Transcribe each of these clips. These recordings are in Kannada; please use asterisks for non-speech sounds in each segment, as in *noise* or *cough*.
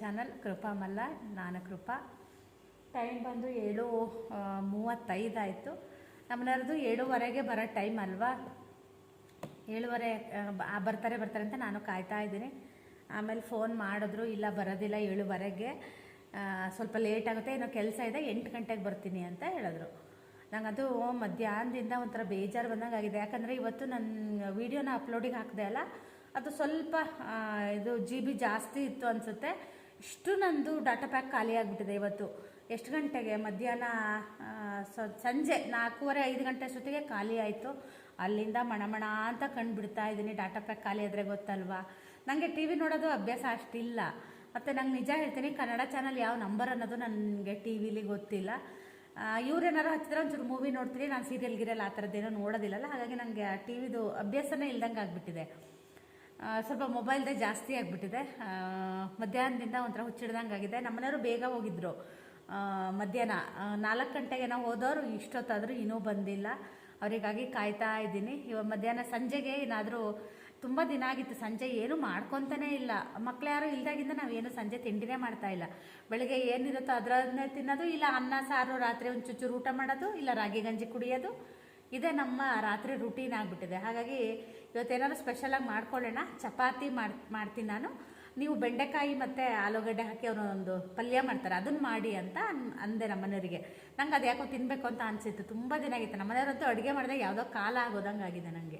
ಚಾನಲ್ ಕೃಪಾ ಮಲ್ಲ, ನಾನು ಕೃಪಾ. ಟೈಮ್ ಬಂದು ಏಳು ಮೂವತ್ತೈದು ಆಯಿತು. ನಮ್ಮನೆಯವ್ರದ್ದು ಏಳುವರೆಗೆ ಬರೋ ಟೈಮ್ ಅಲ್ವಾ? ಏಳುವರೆ ಬರ್ತಾರೆ ಬರ್ತಾರೆ ಅಂತ ನಾನು ಕಾಯ್ತಾ ಇದ್ದೀನಿ. ಆಮೇಲೆ ಫೋನ್ ಮಾಡಿದ್ರು, ಇಲ್ಲ, ಬರೋದಿಲ್ಲ ಏಳುವರೆಗೆ. ಸ್ವಲ್ಪ ಲೇಟ್ ಆಗುತ್ತೆ, ಏನೋ ಕೆಲಸ ಇದೆ, ಎಂಟು ಗಂಟೆಗೆ ಬರ್ತೀನಿ ಅಂತ ಹೇಳಿದ್ರು. ನನಗದು ಮಧ್ಯಾಹ್ನದಿಂದ ಒಂಥರ ಬೇಜಾರು ಬಂದಂಗೆ ಆಗಿದೆ ಯಾಕಂದರೆ ಇವತ್ತು ನನ್ನ ವೀಡಿಯೋನ ಅಪ್ಲೋಡಿಗೆ ಹಾಕಿದೆ ಅಲ್ಲ, ಅದು ಸ್ವಲ್ಪ ಇದು ಜಿ ಬಿ ಜಾಸ್ತಿ ಇತ್ತು ಅನಿಸುತ್ತೆ. ಇಷ್ಟು ನಂದು ಡಾಟಾ ಪ್ಯಾಕ್ ಖಾಲಿ ಆಗಿಬಿಟ್ಟಿದೆ ಇವತ್ತು. ಎಷ್ಟು ಗಂಟೆಗೆ? ಮಧ್ಯಾಹ್ನ ಸಂಜೆ ನಾಲ್ಕೂವರೆ, ಐದು ಗಂಟೆ ಅಷ್ಟೊತ್ತಿಗೆ ಖಾಲಿ ಆಯಿತು. ಅಲ್ಲಿಂದ ಮಣಮಣ ಅಂತ ಕಂಡುಬಿಡ್ತಾ ಇದ್ದೀನಿ ಡಾಟಾ ಪ್ಯಾಕ್ ಖಾಲಿ ಆದರೆ ಗೊತ್ತಲ್ವಾ? ನನಗೆ ಟಿ ವಿ ನೋಡೋದು ಅಭ್ಯಾಸ ಅಷ್ಟಿಲ್ಲ. ಮತ್ತು ನಂಗೆ ನಿಜ ಹೇಳ್ತೀನಿ, ಕನ್ನಡ ಚಾನಲ್ ಯಾವ ನಂಬರ್ ಅನ್ನೋದು ನನಗೆ ಟಿ ವಿಲಿ ಗೊತ್ತಿಲ್ಲ. ಇವ್ರೇನಾರು ಹಚ್ಚಿದ್ರೆ ಒಂಚೂರು ಮೂವಿ ನೋಡ್ತೀನಿ, ನಾನು ಸೀರಿಯಲ್ ಗಿರಿಯಲ್ ಆ ಥರದ್ದೇನೋ ನೋಡೋದಿಲ್ಲಲ್ಲ, ಹಾಗಾಗಿ ನನಗೆ ಟಿ ವಿದು ಅಭ್ಯಾಸನೇ ಇಲ್ದಂಗೆ ಆಗಿಬಿಟ್ಟಿದೆ. ಸ್ವಲ್ಪ ಮೊಬೈಲ್ದೇ ಜಾಸ್ತಿ ಆಗಿಬಿಟ್ಟಿದೆ. ಮಧ್ಯಾಹ್ನದಿಂದ ಒಂಥರ ಹುಚ್ಚಿಡ್ದಂಗೆ ಆಗಿದೆ. ನಮ್ಮನೆಯವರು ಬೇಗ ಹೋಗಿದ್ರು. ಮಧ್ಯಾಹ್ನ ನಾಲ್ಕು ಗಂಟೆಗೆ ನಾವು ಹೋದವರು ಇಷ್ಟೊತ್ತಾದರೂ ಇನ್ನೂ ಬಂದಿಲ್ಲ. ಅವರಿಗಾಗಿ ಕಾಯ್ತಾ ಇದ್ದೀನಿ. ಇವಾಗ ಮಧ್ಯಾಹ್ನ ಸಂಜೆಗೆ ಏನಾದರೂ ತುಂಬ ದಿನ ಆಗಿತ್ತು. ಸಂಜೆ ಏನು ಮಾಡ್ಕೊತಾನೇ ಇಲ್ಲ. ಮಕ್ಳು ಯಾರು ಇಲ್ದಾಗಿಂದ ನಾವೇನು ಸಂಜೆ ತಿಂಡಿನೇ ಮಾಡ್ತಾ ಇಲ್ಲ. ಬೆಳಗ್ಗೆ ಏನಿರುತ್ತೋ ಅದರನ್ನೇ ತಿನ್ನೋದು, ಇಲ್ಲ ಅನ್ನ, ಸಾರು, ರಾತ್ರಿ ಒಂದು ಚುಚ್ಚು ಊಟ ಮಾಡೋದು, ಇಲ್ಲ ರಾಗಿ ಗಂಜಿ ಕುಡಿಯೋದು. ಇದೇ ನಮ್ಮ ರಾತ್ರಿ ರುಟೀನ್ ಆಗಿಬಿಟ್ಟಿದೆ. ಹಾಗಾಗಿ ಇವತ್ತೇನಾದ್ರು ಸ್ಪೆಷಲಾಗಿ ಮಾಡ್ಕೊಳ್ಳೋಣ. ಚಪಾತಿ ಮಾಡಿ, ಮಾಡ್ತೀನಿ ನಾನು. ನೀವು ಬೆಂಡೆಕಾಯಿ ಮತ್ತು ಆಲೂಗಡ್ಡೆ ಹಾಕಿ ಅವರು ಒಂದು ಪಲ್ಯ ಮಾಡ್ತಾರೆ. ಅದನ್ನು ಮಾಡಿ ಅಂತ ಅಂದೆ ನಮ್ಮ ಮನೆಯವರಿಗೆ ನಂಗೆ ಅದು ಯಾಕೋ ತಿನ್ನಬೇಕು ಅಂತ ಅನಿಸಿತ್ತು. ತುಂಬ ದಿನ ಆಗಿತ್ತು. ನಮ್ಮ ಮನೆಯವ್ರಂತೂ ಅಡುಗೆ ಮಾಡಿದಾಗ ಯಾವುದೋ ಕಾಲ ಆಗೋದಂಗೆ ಆಗಿದೆ ನನಗೆ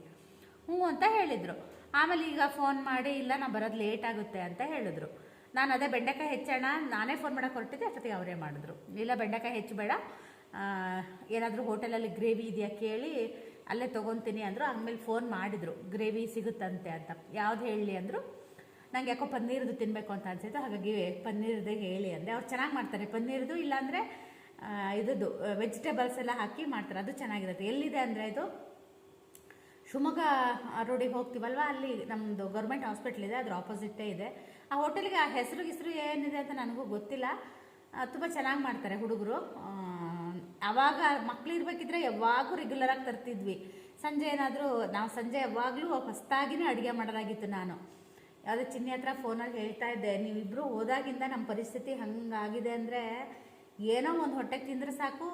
ಹ್ಞೂ ಅಂತ ಹೇಳಿದರು. ಆಮೇಲೆ ಈಗ ಫೋನ್ ಮಾಡಿ, ಇಲ್ಲ ನಾನು ಬರೋದು ಲೇಟ್ ಆಗುತ್ತೆ ಅಂತ ಹೇಳಿದ್ರು. ನಾನು ಅದೇ ಬೆಂಡೆಕಾಯಿ ಹೆಚ್ಚೋಣ ನಾನೇ ಫೋನ್ ಮಾಡೋಕೆ ಹೊರಟಿದ್ದೆ, ಅಷ್ಟೊತ್ತಿಗೆ ಅವರೇ ಮಾಡಿದ್ರು. ಇಲ್ಲ, ಬೆಂಡೆಕಾಯಿ ಹೆಚ್ಚಬೇಡ ಏನಾದರೂ ಹೋಟೆಲಲ್ಲಿ ಗ್ರೇವಿ ಇದೆಯಾ ಕೇಳಿ ಅಲ್ಲೇ ತೊಗೊತೀನಿ ಅಂದರು ಆಮೇಲೆ ಫೋನ್ ಮಾಡಿದರು, ಗ್ರೇವಿ ಸಿಗುತ್ತಂತೆ ಅಂತ. ಯಾವ್ದು ಹೇಳಲಿ ಅಂದರು, ನಂಗೆ ಯಾಕೋ ಪನ್ನೀರ್ದು ತಿನ್ನಬೇಕು ಅಂತ ಅನಿಸಿತು ಹಾಗಾಗಿ ಪನ್ನೀರ್ದೇ ಹೇಳಿ ಅಂದರೆ ಅವ್ರು ಚೆನ್ನಾಗಿ ಮಾಡ್ತಾರೆ. ಪನ್ನೀರ್ದು ಇಲ್ಲಾಂದರೆ ಇದ್ದು ವೆಜಿಟೇಬಲ್ಸ್ ಎಲ್ಲ ಹಾಕಿ ಮಾಡ್ತಾರೆ. ಅದು ಚೆನ್ನಾಗಿರುತ್ತೆ. ಎಲ್ಲಿದೆ ಅಂದರೆ ಇದು? ಶಿವಮೊಗ್ಗ ರೋಡಿಗೆ ಹೋಗ್ತೀವಲ್ವ? ಅಲ್ಲಿ ನಮ್ಮದು ಗೌರ್ಮೆಂಟ್ ಹಾಸ್ಪಿಟ್ಲ್ ಇದೆ, ಅದ್ರ ಆಪೋಸಿಟ್ಟೇ ಇದೆ. ಆ ಹೋಟೆಲ್ಗೆ ಆ ಹೆಸರು ಹೆಸರು ಏನಿದೆ ಅಂತ ನನಗೂ ಗೊತ್ತಿಲ್ಲ. ತುಂಬ ಚೆನ್ನಾಗಿ ಮಾಡ್ತಾರೆ ಹುಡುಗರು. ಆವಾಗ ಮಕ್ಳು ಇರ್ಬೇಕಿದ್ರೆ ಯಾವಾಗೂ ರೆಗ್ಯುಲರಾಗಿ ತರ್ತಿದ್ವಿ. ಸಂಜೆ ಏನಾದರೂ, ನಾವು ಸಂಜೆ ಯಾವಾಗಲೂ ಹೊಸ್ತಾಗಿನೇ ಅಡುಗೆ ಮಾಡೋದಾಗಿತ್ತು ನಾನು. ಯಾವುದೇ ಚಿನ್ನಿ ಹತ್ರ ಫೋನಲ್ಲಿ ಹೇಳ್ತಾ ಇದ್ದೆ ನೀವಿಬ್ಬರು ಹೋದಾಗಿಂದ ನಮ್ಮ ಪರಿಸ್ಥಿತಿ ಹಂಗಾಗಿದೆ ಅಂದರೆ ಏನೋ ಒಂದು ಹೊಟ್ಟೆಗೆ ತಿಂದರೆ ಸಾಕು,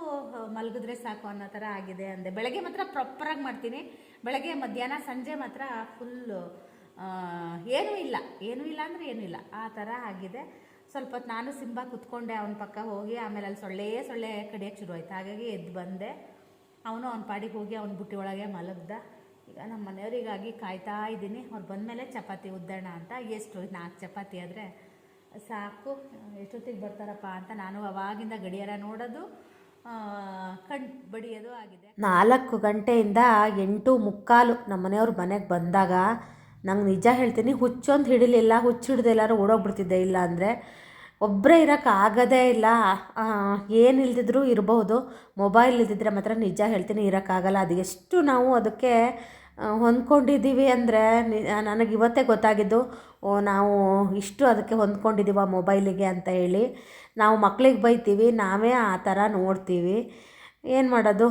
ಮಲಗಿದ್ರೆ ಸಾಕು ಅನ್ನೋ ಥರ ಆಗಿದೆ ಅಂದೆ. ಬೆಳಗ್ಗೆ ಮಾತ್ರ ಪ್ರಾಪರಾಗಿ ಮಾಡ್ತೀನಿ. ಬೆಳಗ್ಗೆ ಮಧ್ಯಾಹ್ನ, ಸಂಜೆ ಮಾತ್ರ ಫುಲ್ಲು ಏನೂ ಇಲ್ಲ. ಏನೂ ಇಲ್ಲ ಅಂದರೆ ಏನೂ ಇಲ್ಲ. ಆ ಥರ ಆಗಿದೆ. ಸ್ವಲ್ಪ ಹೊತ್ತು ನಾನು ಸಿಂಬಾ ಕುತ್ಕೊಂಡೆ ಅವನ ಪಕ್ಕ ಹೋಗಿ, ಆಮೇಲೆ ಅಲ್ಲಿ ಸೊಳ್ಳೆ ಸೊಳ್ಳೆ ಕಡಿಯೋಕ್ಕೆ ಶುರು ಆಯ್ತು. ಹಾಗಾಗಿ ಎದ್ದು ಬಂದೆ. ಅವನು ಅವನ ಪಾಡಿಗೆ ಹೋಗಿ ಅವನ ಬುಟ್ಟಿ ಒಳಗೆ ಮಲಗ್ದ. ಈಗ ನಮ್ಮ ಮನೆಯವರಿಗಾಗಿ ಕಾಯ್ತಾ ಇದ್ದೀನಿ. ಅವ್ರು ಬಂದಮೇಲೆ ಚಪಾತಿ, ಉದ್ದಣ ಅಂತ. ಎಷ್ಟು ನಾಲ್ಕು ಚಪಾತಿ ಆದರೆ ಸಾಕು. ಎಷ್ಟೊತ್ತಿಗೆ ಬರ್ತಾರಪ್ಪ ಅಂತ ನಾನು ಅವಾಗಿಂದ ಗಡಿಯಾರ ನೋಡೋದು ಕಣ್ ಬಡಿಯೋದು ಆಗಿದೆ. ನಾಲ್ಕು ಗಂಟೆಯಿಂದ ಎಂಟು ಮುಕ್ಕಾಲು ನಮ್ಮ ಮನೆಯವ್ರು ಮನೆಗೆ ಬಂದಾಗ ನಂಗೆ ನಿಜ ಹೇಳ್ತೀನಿ ಹುಚ್ಚೊಂದು ಹಿಡಿಲಿಲ್ಲ ಹುಚ್ಚು ಹಿಡ್ದು ಎಲ್ಲರೂ ಓಡೋಗ್ಬಿಡ್ತಿದ್ದೆ. ಇಲ್ಲ ಅಂದರೆ ಒಬ್ಬರೇ ಇರೋಕ್ಕೆ ಆಗೋದೇ ಇಲ್ಲ. ಏನು ಇಲ್ದಿದ್ರೂ ಇರಬಹುದು ಮೊಬೈಲ್ ಇಲ್ದಿದ್ರೆ ಮಾತ್ರ ನಿಜ ಹೇಳ್ತೀನಿ ಇರೋಕ್ಕಾಗಲ್ಲ ಅದು ಎಷ್ಟು ನಾವು ಅದಕ್ಕೆ ಹೊಂದ್ಕೊಂಡಿದ್ದೀವಿ ಅಂದರೆ ನನಗೆ ಇವತ್ತೇ ಗೊತ್ತಾಗಿದ್ದು, ಓ, ನಾವು ಇಷ್ಟು ಅದಕ್ಕೆ ಹೊಂದ್ಕೊಂಡಿದ್ದೀವ ಮೊಬೈಲಿಗೆ ಅಂತ ಹೇಳಿ. ನಾವು ಮಕ್ಳಿಗೆ ಬೈತೀವಿ, ನಾವೇ ಆ ಥರ ನೋಡ್ತೀವಿ. ಏನು ಮಾಡೋದು?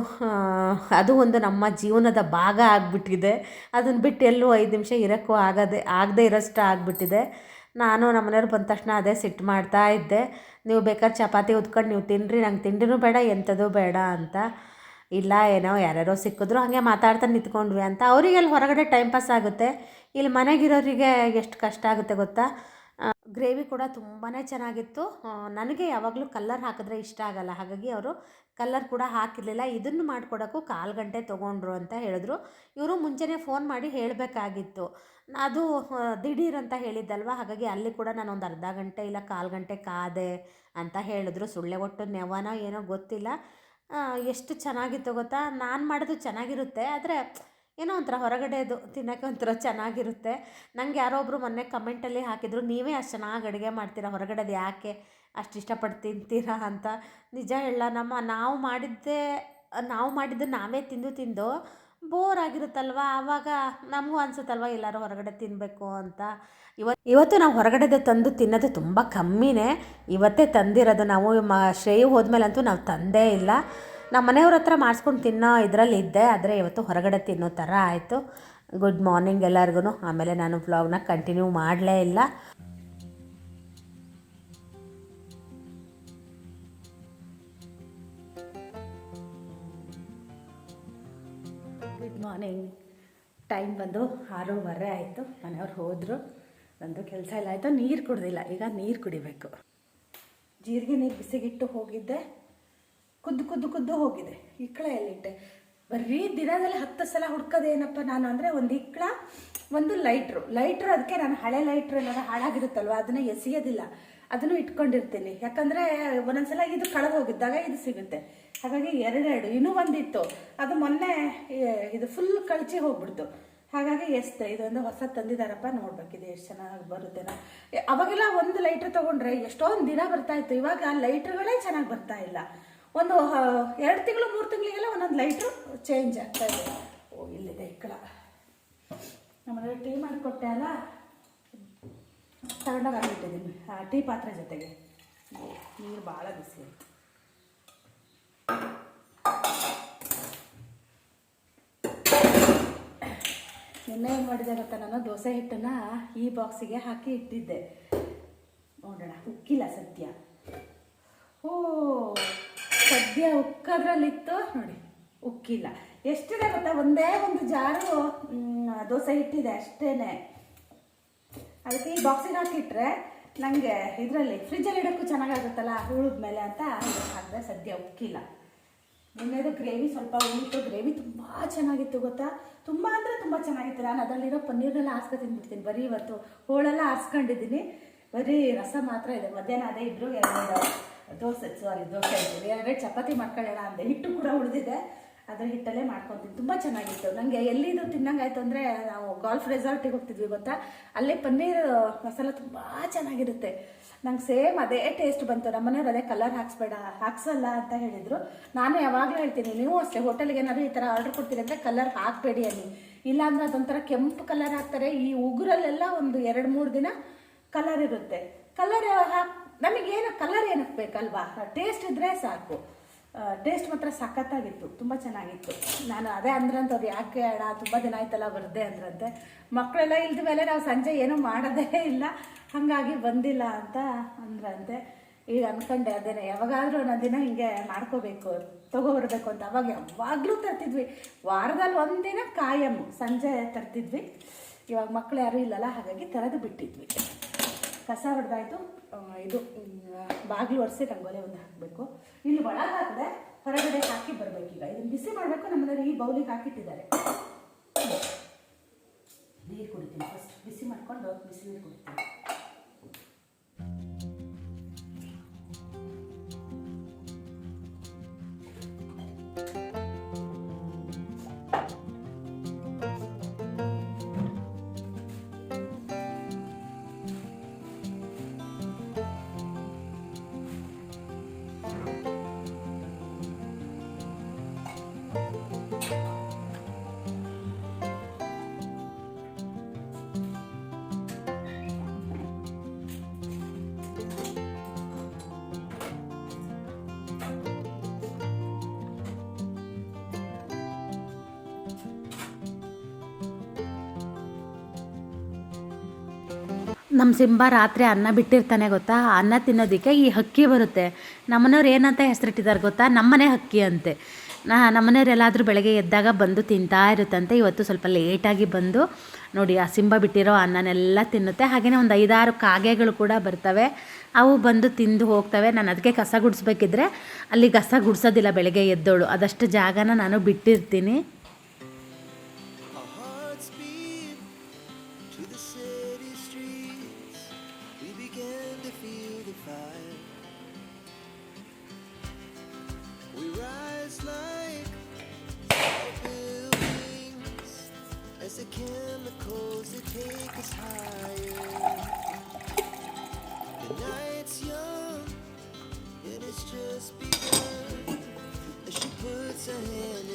ಅದು ಒಂದು ನಮ್ಮ ಜೀವನದ ಭಾಗ ಆಗಿಬಿಟ್ಟಿದೆ. ಅದನ್ನು ಬಿಟ್ಟು ಎಲ್ಲೂ ಐದು ನಿಮಿಷ ಇರೋಕ್ಕೂ ಆಗದೆ ಆಗದೆ ಇರೋಷ್ಟು ಆಗಿಬಿಟ್ಟಿದೆ. ನಾನು ನಮ್ಮ ಮನೆಯವ್ರು ಬಂದ ತಕ್ಷಣ ಅದೇ ಸಿಟ್ಟು ಮಾಡ್ತಾ ಇದ್ದೆ. ನೀವು ಬೇಕಾದ್ರೆ ಚಪಾತಿ ಉದ್ಕೊಂಡು ನೀವು ತಿನ್ನಿರಿ ನಂಗೆ ತಿಂಡಿನೂ ಬೇಡ ಎಂಥದ್ದು ಬೇಡ ಅಂತ. ಇಲ್ಲ, ಏನೋ ಯಾರ್ಯಾರೋ ಸಿಕ್ಕಿದ್ರು ಹಾಗೆ ಮಾತಾಡ್ತಾ ನಿಂತ್ಕೊಂಡ್ವಿ ಅಂತ. ಅವರಿಗೆ ಅಲ್ಲಿ ಹೊರಗಡೆ ಟೈಮ್ ಪಾಸ್ ಆಗುತ್ತೆ. ಇಲ್ಲಿ ಮನೆಗಿರೋರಿಗೆ ಎಷ್ಟು ಕಷ್ಟ ಆಗುತ್ತೆ ಗೊತ್ತಾ? ಗ್ರೇವಿ ಕೂಡ ತುಂಬಾ ಚೆನ್ನಾಗಿತ್ತು. ನನಗೆ ಯಾವಾಗಲೂ ಕಲ್ಲರ್ ಹಾಕಿದ್ರೆ ಇಷ್ಟ ಆಗಲ್ಲ. ಹಾಗಾಗಿ ಅವರು ಕಲ್ಲರ್ ಕೂಡ ಹಾಕಿರಲಿಲ್ಲ. ಇದನ್ನು ಮಾಡಿಕೊಡೋಕ್ಕೂ ಕಾಲು ಗಂಟೆ ತೊಗೊಂಡ್ರು ಅಂತ ಹೇಳಿದ್ರು. ಇವರು ಮುಂಚೆನೇ ಫೋನ್ ಮಾಡಿ ಹೇಳಬೇಕಾಗಿತ್ತು. ಅದು ದಿಢೀರ್ ಅಂತ ಹೇಳಿದ್ದಲ್ವ? ಹಾಗಾಗಿ ಅಲ್ಲಿ ಕೂಡ ನಾನು ಒಂದು ಅರ್ಧ ಗಂಟೆ ಇಲ್ಲ ಕಾಲು ಗಂಟೆ ಕಾದೆ ಅಂತ ಹೇಳಿದ್ರು. ಸುಳ್ಳೆ ಒಟ್ಟು ನೆವನೋ ಏನೋ ಗೊತ್ತಿಲ್ಲ. ಎಷ್ಟು ಚೆನ್ನಾಗಿತ್ತು ಗೊತ್ತಾ? ನಾನು ಮಾಡೋದು ಚೆನ್ನಾಗಿರುತ್ತೆ. ಆದರೆ ಏನೋ ಒಂಥರ ಹೊರಗಡೆದು ತಿನ್ನೋಕ್ಕೆ ಒಂಥರ ಚೆನ್ನಾಗಿರುತ್ತೆ. ನಂಗೆ ಯಾರೋ ಒಬ್ಬರು ಮೊನ್ನೆ ಕಮೆಂಟಲ್ಲಿ ಹಾಕಿದ್ರು, ನೀವೇ ಅಷ್ಟು ಚೆನ್ನಾಗಿ ಅಡುಗೆ ಮಾಡ್ತೀರಾ? ಹೊರಗಡೆದು ಯಾಕೆ ಅಷ್ಟು ಇಷ್ಟಪಟ್ಟು ತಿಂತೀರಾ? ಅಂತ. ನಿಜ ಹೇಳ, ನಮ್ಮ ನಾವು ಮಾಡಿದ್ದೇ, ನಾವು ಮಾಡಿದ್ದು ನಾವೇ ತಿಂದು ತಿಂದು ಬೋರ್ ಆಗಿರುತ್ತಲ್ವ? ಆವಾಗ ನಮಗೂ ಅನಿಸುತ್ತಲ್ವ ಎಲ್ಲರೂ ಹೊರಗಡೆ ತಿನ್ನಬೇಕು ಅಂತ. ಇವತ್ತು ಇವತ್ತು ನಾವು ಹೊರಗಡೆದು ತಂದು ತಿನ್ನೋದು ತುಂಬ ಕಮ್ಮಿನೇ. ಇವತ್ತೇ ತಂದಿರೋದು ನಾವು ಮ, ಶ್ರೇಯು ಹೋದ್ಮೇಲಂತೂ ನಾವು ತಂದೇ ಇಲ್ಲ. ನಮ್ಮ ಮನೆಯವ್ರ ಹತ್ರ ಮಾಡಿಸ್ಕೊಂಡು ತಿನ್ನೋ ಇದರಲ್ಲಿ ಇದ್ದೆ, ಆದರೆ ಇವತ್ತು ಹೊರಗಡೆ ತಿನ್ನೋ ಥರ ಆಯಿತು. ಗುಡ್ ಮಾರ್ನಿಂಗ್ ಎಲ್ಲರಿಗೂ ಆಮೇಲೆ ನಾನು ವ್ಲಾಗ್ನ ಕಂಟಿನ್ಯೂ ಮಾಡಲೇ ಇಲ್ಲ. ಗುಡ್ ಮಾರ್ನಿಂಗ್ ಟೈಮ್ ಬಂದು ಆರೂವರೆ ಆಯಿತು. ಮನೆಯವ್ರು ಹೋದರು. ಬಂದು ಕೆಲಸ ಇಲ್ಲ ಆಯಿತು. ನೀರು ಕುಡ್ದಿಲ್ಲ. ಈಗ ನೀರು ಕುಡಿಬೇಕು. ಜೀರಿಗೆ ನೀರು ಬಿಸಿಗಿಟ್ಟು ಹೋಗಿದ್ದೆ. ಕುದ್ದು ಕುದ್ದು ಕುದ್ದು ಹೋಗಿದೆ. ಇಕ್ಕಳ ಎಲ್ಲಿಟ್ಟೆ ಬರೀ ದಿನದಲ್ಲಿ ಹತ್ತು ಸಲ ಹುಡ್ಕೋದೇನಪ್ಪ ನಾನು ಅಂದರೆ ಒಂದು ಇಕ್ಕಳ ಒಂದು ಲೈಟ್ರು. ಲೈಟ್ರು ಅದಕ್ಕೆ ನಾನು ಹಳೆ ಲೈಟ್ರು ಏನಾದ್ರು ಹಾಳಾಗಿರುತ್ತಲ್ವ? ಅದನ್ನು ಎಸೆಯೋದಿಲ್ಲ. ಅದನ್ನು ಇಟ್ಕೊಂಡಿರ್ತೀನಿ. ಯಾಕಂದರೆ ಒಂದೊಂದ್ಸಲ ಇದು ಕಳೆದು ಹೋಗಿದ್ದಾಗ ಇದು ಸಿಗುತ್ತೆ. ಹಾಗಾಗಿ ಎರಡೆರಡು, ಇನ್ನೂ ಒಂದಿತ್ತು. ಅದು ಮೊನ್ನೆ ಇದು ಫುಲ್ ಕಳಚಿ ಹೋಗ್ಬಿಡ್ತು. ಹಾಗಾಗಿ ಎಷ್ಟು ಇದೊಂದು ಹೊಸ ತಂದಿದಾರಪ್ಪ ನೋಡ್ಬೇಕಿದೆ ಎಷ್ಟು ಚೆನ್ನಾಗಿ ಬರುತ್ತೇನೋ ಅವಾಗೆಲ್ಲ ಒಂದು ಲೈಟ್ರ್ ತೊಗೊಂಡ್ರೆ ಎಷ್ಟೊಂದು ದಿನ ಬರ್ತಾ ಇತ್ತು. ಇವಾಗ ಲೈಟ್ರ್ಗಳೇ ಚೆನ್ನಾಗಿ ಬರ್ತಾ ಇಲ್ಲ. ಒಂದು ಎರಡು ತಿಂಗಳು, ಮೂರು ತಿಂಗಳಿಗೆಲ್ಲ ಒಂದೊಂದು ಲೈಟು ಚೇಂಜ್ ಆಗ್ತಾ ಇದೆ. ಓ, ಇಲ್ಲಿದೆ ಇಕ್ಕಳ. ನಮ್ಮನೆ ಟೀ ಮಾಡಿಕೊಟ್ಟೆ ಅಲ್ಲ? ತಗೊಂಡಾಗ ಆಗಿಟ್ಟಿದ್ದೀನಿ ಆ, ಟೀ ಪಾತ್ರೆ ಜೊತೆಗೆ. ನೀರು ಭಾಳ ಬಿಸಿ ನಿನ್ನೆ ಏನು ಮಾಡಿದೆ ಗೊತ್ತಾ ನಾನು? ದೋಸೆ ಹಿಟ್ಟನ್ನು ಈ ಬಾಕ್ಸಿಗೆ ಹಾಕಿ ಇಟ್ಟಿದ್ದೆ. ನೋಡೋಣ, ಉಕ್ಕಿಲ್ಲ ಸತ್ಯ ಓ ಸದ್ಯ ಉಕ್ಕದ್ರಲ್ಲಿತ್ತು ನೋಡಿ, ಉಕ್ಕಿಲ್ಲ. ಎಷ್ಟಿದೆ ಗೊತ್ತಾ? ಒಂದೇ ಒಂದು ಜಾರು ದೋಸೆ ಹಿಟ್ಟಿದೆ ಅಷ್ಟೇನೆ. ಅದಕ್ಕೆ ಈ ಬಾಕ್ಸಿಗೆ ಹಾಕಿಟ್ರೆ ನನಗೆ ಇದರಲ್ಲಿ ಫ್ರಿಜ್ಜಲ್ಲಿ ಇಡೋಕ್ಕೂ ಚೆನ್ನಾಗಾಗುತ್ತಲ್ಲ ಮೇಲೆ ಅಂತ ಹಾಕಿದ್ರೆ ಹಾಕಿದೆ ಸದ್ಯ ಉಕ್ಕಿಲ್ಲ. ನಿನ್ನೆದು ಗ್ರೇವಿ ಸ್ವಲ್ಪ ಉಳಿತು ಗ್ರೇವಿ ತುಂಬ ಚೆನ್ನಾಗಿತ್ತು ಗೊತ್ತಾ? ತುಂಬ ಅಂದರೆ ತುಂಬ ಚೆನ್ನಾಗಿತ್ತು. ನಾನು ಅದರಲ್ಲಿರೋ ಪನ್ನೀರ್ನೆಲ್ಲ ಆರಿಸ್ಕೊ ತಿಂದ್ಬಿಡ್ತೀನಿ ಬರೀ ಇವತ್ತು ಹೋಳೆಲ್ಲ ಆರಿಸ್ಕೊಂಡಿದ್ದೀನಿ. ಬರೀ ರಸ ಮಾತ್ರ ಇದೆ. ಮಧ್ಯಾಹ್ನ ಅದೇ ಇದ್ರು ಎರಡು ದೋಸೆ ಸಾರಿ ದೋಸೆ ಅಂತೀವಿ ಎರಡು ಚಪಾತಿ ಮಾಡ್ಕೊಳ್ಳೋಣ ಅಂದೆ. ಹಿಟ್ಟು ಕೂಡ ಉಳಿದಿದೆ. ಅದರ ಹಿಟ್ಟಲ್ಲೇ ಮಾಡ್ಕೊತೀನಿ. ತುಂಬ ಚೆನ್ನಾಗಿತ್ತು. ನನಗೆ ಎಲ್ಲಿದು ತಿನ್ನಂಗಾಯ್ತು ಅಂದರೆ ನಾವು ಗಾಲ್ಫ್ ರೆಸಾರ್ಟಿಗೆ ಹೋಗ್ತಿದ್ವಿ ಗೊತ್ತಾ? ಅಲ್ಲೇ ಪನ್ನೀರ್ ಮಸಾಲ ತುಂಬ ಚೆನ್ನಾಗಿರುತ್ತೆ. ನಂಗೆ ಸೇಮ್ ಅದೇ ಟೇಸ್ಟ್ ಬಂತು. ನಮ್ಮ ಮನೆಯವ್ರು ಅದೇ ಕಲರ್ ಹಾಕ್ಸ್ಬೇಡ, ಹಾಕ್ಸಲ್ಲ ಅಂತ ಹೇಳಿದರು. ನಾನು ಯಾವಾಗಲೂ ಹೇಳ್ತೀನಿ, ನೀವು ಅಷ್ಟೇ ಹೋಟೆಲ್ಗೆ ಏನಾದರೂ ಈ ಥರ ಆರ್ಡರ್ ಕೊಡ್ತೀರಿ ಅಂದರೆ ಕಲರ್ ಹಾಕಬೇಡಿ ಅಲ್ಲಿ. ಇಲ್ಲಾಂದ್ರೆ ಅದೊಂಥರ ಕೆಂಪು ಕಲರ್ ಹಾಕ್ತಾರೆ. ಈ ಉಗುರಲ್ಲೆಲ್ಲ ಒಂದು ಎರಡು ಮೂರು ದಿನ ಕಲರ್ ಇರುತ್ತೆ. ಕಲರ್ ಹಾಕ್ ನಮಗೇನು ಕಲರ್ ಏನಕ್ಕೆ ಬೇಕಲ್ವಾ? ಟೇಸ್ಟ್ ಇದ್ದರೆ ಸಾಕು. ಟೇಸ್ಟ್ ಮಾತ್ರ ಸಖತ್ತಾಗಿತ್ತು. ತುಂಬ ಚೆನ್ನಾಗಿತ್ತು. ನಾನು ಅದೇ ಅಂದ್ರಂತವ್ರು ಯಾಕೆ ಅಡ ತುಂಬ ದಿನ ಆಯ್ತಲ್ಲ ಬರದೆ ಅಂದ್ರಂತೆ. ಮಕ್ಕಳೆಲ್ಲ ಇಲ್ದ ಮೇಲೆ ನಾವು ಸಂಜೆ ಏನೂ ಮಾಡೋದೇ ಇಲ್ಲ. ಹಾಗಾಗಿ ಬಂದಿಲ್ಲ ಅಂತ ಅಂದ್ರಂತೆ. ಈಗ ಅನ್ಕೊಂಡೆ, ಅದೇನೆ, ಯಾವಾಗಾದ್ರೂ ಒಂದೊಂದು ದಿನ ಹಿಂಗೆ ಮಾಡ್ಕೋಬೇಕು ತಗೊಬರ್ಬೇಕು ಅಂತ. ಅವಾಗ ಯಾವಾಗಲೂ ತರ್ತಿದ್ವಿ. ವಾರದಲ್ಲಿ ಒಂದಿನ ಕಾಯಂ. ಸಂಜೆ ತರ್ತಿದ್ವಿ. ಇವಾಗ ಮಕ್ಕಳು ಯಾರೂ ಇಲ್ಲಲ್ಲ, ಹಾಗಾಗಿ ತರದು ಬಿಟ್ಟಿದ್ವಿ. ಕಸ ಹೊಡೆದಾಯ್ತು. ಇದು ಬಾಗಿಲು ಒರೆಸಿ ರಂಗೋಲಿ ಒಂದು ಹಾಕಬೇಕು. ಇಲ್ಲಿ ಒಳಗೆ ಹಾಕಿದೆ ಹೊರಗಡೆ ಹಾಕಿ ಬರಬೇಕೀಗ. ಇದನ್ನು ಬಿಸಿ ಮಾಡಬೇಕು, ನಮ್ಮನೇಲಿ ಈ ಬೌಲಿಗೆ ಹಾಕಿಟ್ಟಿದ್ದಾರೆ. ನೀರು ಕುಡಿತೀನಿ. ಫಸ್ಟ್ ಬಿಸಿ ಮಾಡ್ಕೊಂಡು ಬಿಸಿ ನೀರು ಕುಡಿತೀನಿ. ನಮ್ಮ ಸಿಂಬ ರಾತ್ರಿ ಅನ್ನ ಬಿಟ್ಟಿರ್ತಾನೆ ಗೊತ್ತಾ? ಅನ್ನ ತಿನ್ನೋದಕ್ಕೆ ಈ ಹಕ್ಕಿ ಬರುತ್ತೆ. ನಮ್ಮನೆಯವ್ರು ಏನಂತ ಹೆಸರಿಟ್ಟಿದ್ದಾರೆ ಗೊತ್ತಾ? ನಮ್ಮನೆ ಹಕ್ಕಿ ಅಂತೆ. ನಾ, ನಮ್ಮನೆಯವ್ರು ಎಲ್ಲಾದರೂ ಬೆಳಗ್ಗೆ ಎದ್ದಾಗ ಬಂದು ತಿಂತಾ ಇರುತ್ತಂತೆ. ಇವತ್ತು ಸ್ವಲ್ಪ ಲೇಟಾಗಿ ಬಂದು ನೋಡಿ, ಆ ಸಿಂಬ ಬಿಟ್ಟಿರೋ ಅನ್ನನೆಲ್ಲ ತಿನ್ನುತ್ತೆ. ಹಾಗೆಯೇ ಒಂದು ಐದಾರು ಕಾಗೆಗಳು ಕೂಡ ಬರ್ತವೆ. ಅವು ಬಂದು ತಿಂದು ಹೋಗ್ತವೆ. ನಾನು ಅದಕ್ಕೆ ಕಸ ಗುಡಿಸ್ಬೇಕಿದ್ರೆ ಅಲ್ಲಿ ಕಸ ಗುಡಿಸೋದಿಲ್ಲ ಬೆಳಗ್ಗೆ ಎದ್ದೋಳು. ಅದಷ್ಟು ಜಾಗನ ನಾನು ಬಿಟ್ಟಿರ್ತೀನಿ. To the city streets. We began to feel the fire. We rise like buildings as the chemicals they take us higher. The night's young and it's just begun as she puts her hand